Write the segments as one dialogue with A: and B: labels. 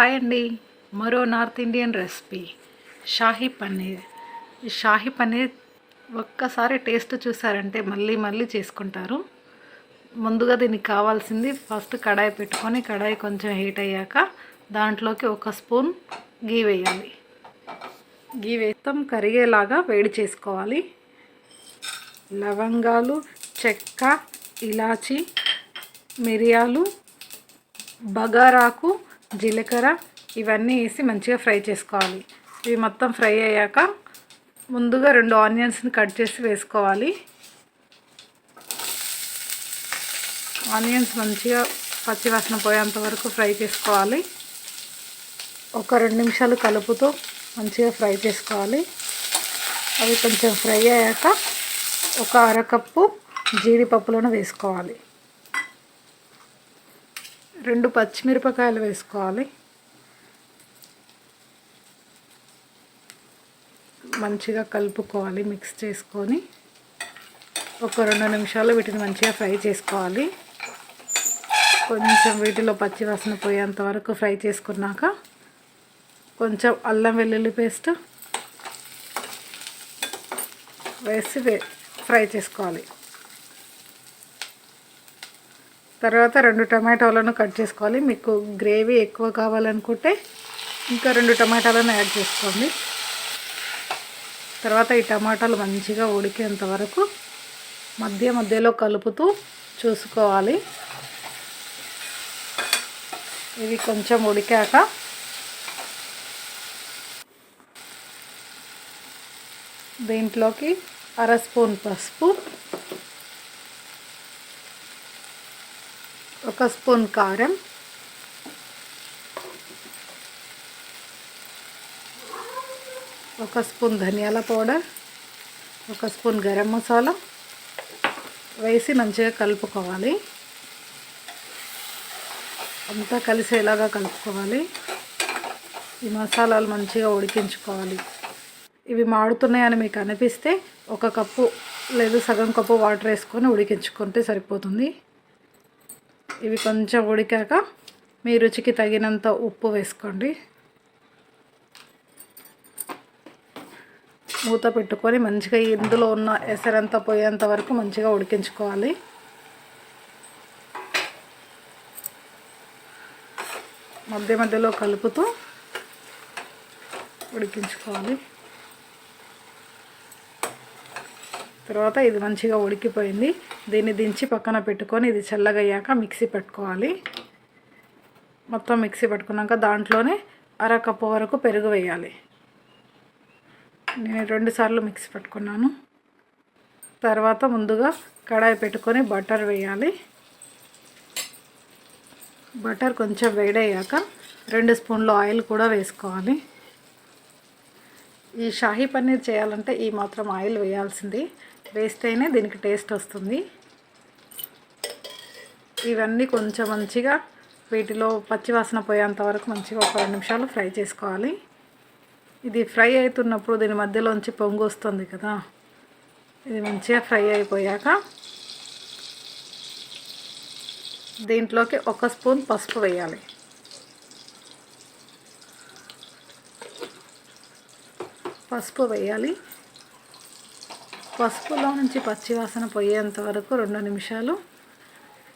A: Hi అండి. మరో north Indian recipe. Shahi paneer. ఈ షాహీ పన్నీర్ ఒక్కసారి టేస్ట్ చూసారంటే మళ్ళీ మళ్ళీ చేసుకుంటారు. ముందుగా దీనికి కావాల్సింది ఫస్ట్ కడాయి పెట్టుకొని కడాయి కొంచెం హీట్ అయ్యాక దాంట్లోకి ఒక స్పూన్ గీ వేయాలి. గీ వేస్తాం కరిగేలాగా వేడి చేసుకోవాలి. లవంగాలు చెక్క ఇలాచి మిరియాలు బగారాకు జీలకర్ర ఇవన్నీ వేసి మంచిగా ఫ్రై చేసుకోవాలి. ఇవి మొత్తం ఫ్రై అయ్యాక ముందుగా రెండు ఆనియన్స్ని కట్ చేసి వేసుకోవాలి. ఆనియన్స్ మంచిగా పచ్చివాసన పోయేంత వరకు ఫ్రై చేసుకోవాలి. ఒక రెండు నిమిషాలు కలుపుతూ మంచిగా ఫ్రై చేసుకోవాలి. అవి కొంచెం ఫ్రై అయ్యాక ఒక అరకప్పు జీడిపప్పులను వేసుకోవాలి. రెండు పచ్చిమిరపకాయలు వేసుకోవాలి. మంచిగా కలుపుకోవాలి మిక్స్ చేసుకొని. ఒక రెండు నిమిషాలు వీటిని మంచిగా ఫ్రై చేసుకోవాలి. కొంచెం వీటిలో పచ్చివాసన పోయేంత వరకు ఫ్రై చేసుకున్నాక కొంచెం అల్లం వెల్లుల్లి పేస్ట్ వేసి ఫ్రై చేసుకోవాలి. తర్వాత రెండు టమాటాలను కట్ చేసుకోవాలి. మీకు గ్రేవీ ఎక్కువ కావాలనుకుంటే ఇంకా రెండు టమాటాలను యాడ్ చేసుకోండి. తర్వాత ఈ టమాటాలు మంచిగా ఉడికేంత వరకు మధ్య మధ్యలో కలుపుతూ చూసుకోవాలి. ఇవి కొంచెం ఉడికాక దీంట్లోకి అర స్పూన్ పసుపు ఒక స్పూన్ కారం. ఒక స్పూన్ ధనియాల పౌడర్. ఒక స్పూన్ గరం మసాలా. వేసి మంచిగా కలుపుకోవాలి. అంతా కలిసేలాగా కలుపుకోవాలి. ఈ మసాలాలు మంచిగా ఉడికించుకోవాలి. ఇవి మాడుతున్నాయని మీకు అనిపిస్తే ఒక కప్పు లేదు సగం కప్పు వాటర్ వేసుకొని ఉడికించుకుంటే సరిపోతుంది. ఇవి కొంచెం ఉడికాక మీ రుచికి తగినంత ఉప్పు వేసుకోండి. మూత పెట్టుకొని మంచిగా ఇందులో ఉన్న ఎసరంతా పోయేంత వరకు మంచిగా ఉడికించుకోవాలి. మధ్య మధ్యలో కలుపుతూ ఉడికించుకోవాలి. తర్వాత ఇది మంచిగా ఉడికిపోయింది. దీన్ని దించి పక్కన పెట్టుకొని ఇది చల్లగయ్యాక మిక్సీ పెట్టుకోవాలి. మొత్తం మిక్సీ పెట్టుకున్నాక దాంట్లోనే అర కప్పు వరకు పెరుగు వేయాలి. నేను రెండుసార్లు మిక్సీ పెట్టుకున్నాను. తర్వాత ముందుగా కడాయి పెట్టుకొని బటర్ వేయాలి. బటర్ కొంచెం వేడయ్యాక రెండు స్పూన్లు ఆయిల్ కూడా వేసుకోవాలి. ఈ షాహీ పన్నీర్ చేయాలంటే ఈ మాత్రం ఆయిల్ వేయాల్సింది. వేస్తేనే దీనికి టేస్ట్ వస్తుంది. ఇవన్నీ కొంచెం మంచిగా వీటిలో పచ్చివాసన పోయేంత వరకు మంచిగా ఒక రెండు నిమిషాలు ఫ్రై చేసుకోవాలి. ఇది ఫ్రై అవుతున్నప్పుడు దీని మధ్యలోంచి పొంగు వస్తుంది కదా. ఇది మంచిగా ఫ్రై అయిపోయాక దీంట్లోకి ఒక స్పూన్ పసుపు వేయాలి. పసుపు వేయాలి. పసుపులో నుంచి పచ్చివాసన పోయేంత వరకు రెండు నిమిషాలు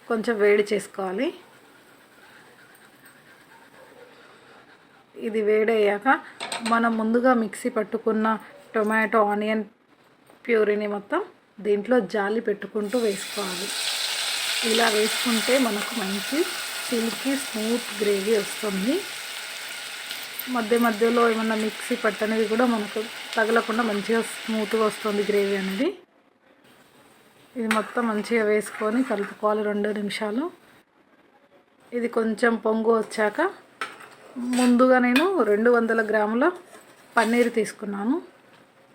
A: కొంచెం వేడి చేసుకోవాలి. ఇది వేడయ్యాక మనం ముందుగా మిక్సీ పట్టుకున్న టొమాటో ఆనియన్ ప్యూరీని మొత్తం దీంట్లో జాలి పెట్టుకుంటూ వేసుకోవాలి. ఇలా వేసుకుంటే మనకు మంచి సిల్కీ స్మూత్ గ్రేవీ వస్తుంది. మధ్య మధ్యలో ఏమన్నా మిక్సీ పట్టనేది కూడా మనకు తగలకుండా మంచిగా స్మూత్గా వస్తుంది గ్రేవీ అనేది. ఇది మొత్తం మంచిగా వేసుకొని కలుపుకోవాలి రెండు నిమిషాలు. ఇది కొంచెం పొంగు వచ్చాక ముందుగా నేను రెండు వందల గ్రాముల పన్నీర్ తీసుకున్నాను.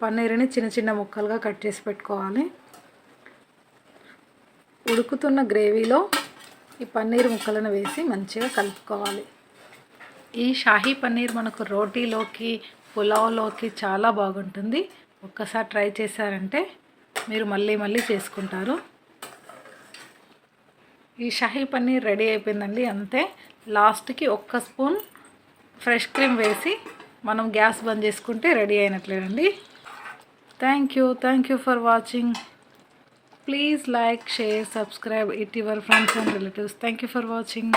A: పన్నీర్ని చిన్న చిన్న ముక్కలుగా కట్ చేసి పెట్టుకోవాలి. ఉడుకుతున్న గ్రేవీలో ఈ పన్నీర్ ముక్కలను వేసి మంచిగా కలుపుకోవాలి. ఈ షాహీ పన్నీర్ మనకు రోటీలోకి పులావ్లోకి చాలా బాగుంటుంది. ఒక్కసారి ట్రై చేశారంటే మీరు మళ్ళీ మళ్ళీ చేసుకుంటారు. ఈ షాహీ పన్నీర్ రెడీ అయిపోయిందండి అంతే. లాస్ట్కి ఒక్క స్పూన్ ఫ్రెష్ క్రీమ్ వేసి మనం గ్యాస్ బంద్ చేసుకుంటే ready అయినట్లేనండి thank you thank you for watching. Please like share subscribe it your friends and relatives. Thank you for watching.